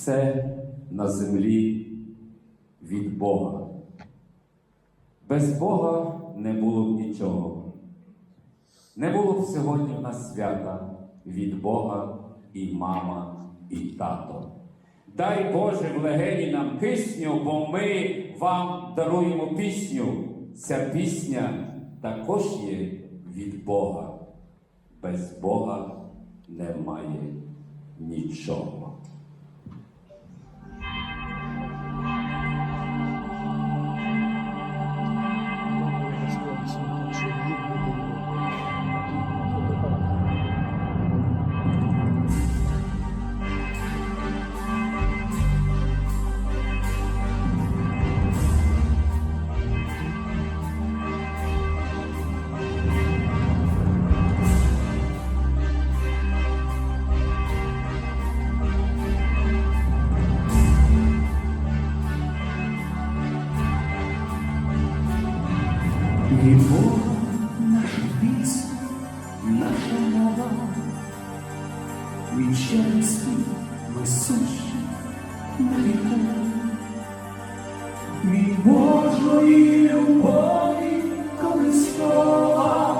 все на землі від Бога. Без Бога не було б нічого. Не було б сьогодні в нас свята від Бога і мама, і тато. Дай Боже в легені нам кисню, бо ми вам даруємо пісню. Ця пісня також є від Бога. Без Бога немає нічого. Від Божої любові Христова,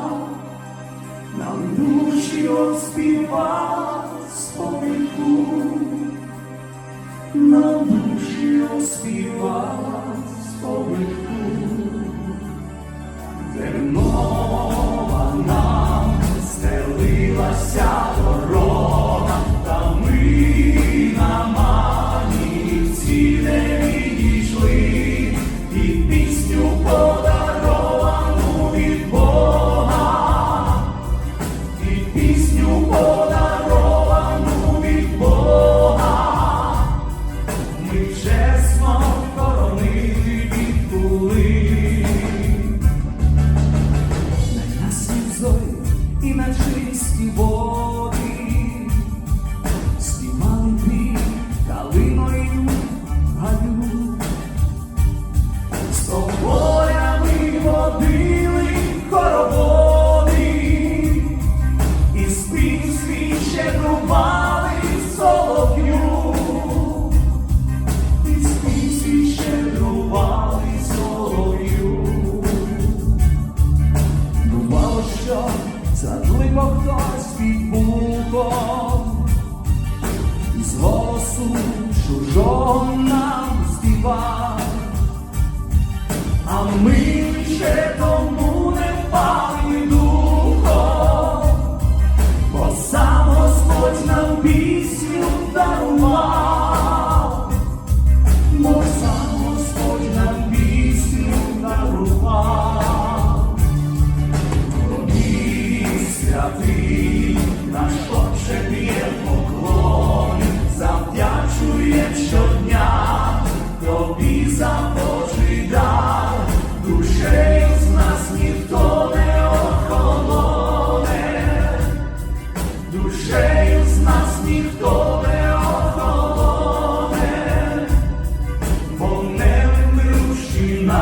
нам душі оспіва пісню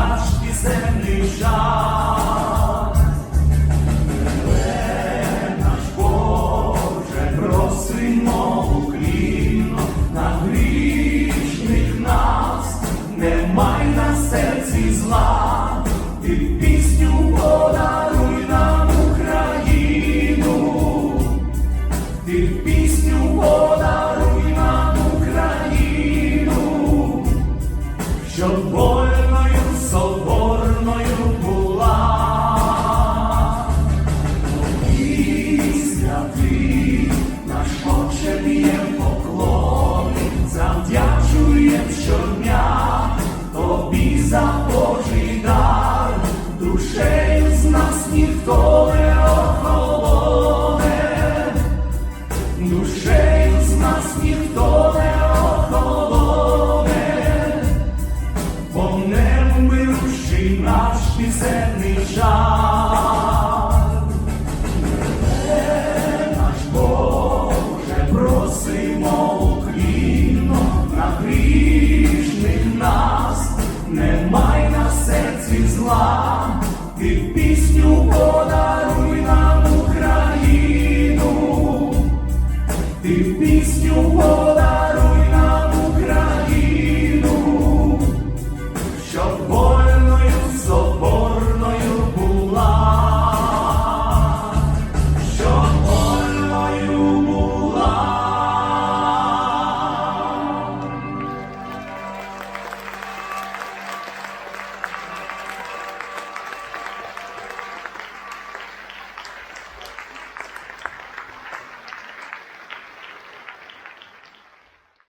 наш пісенний жах. душею з нас ніхто не охолоне, бо не вмивши наш пісенний жар. Наш Боже, просимо уклінно на грішних нас, немає на серці зла. пісню вода.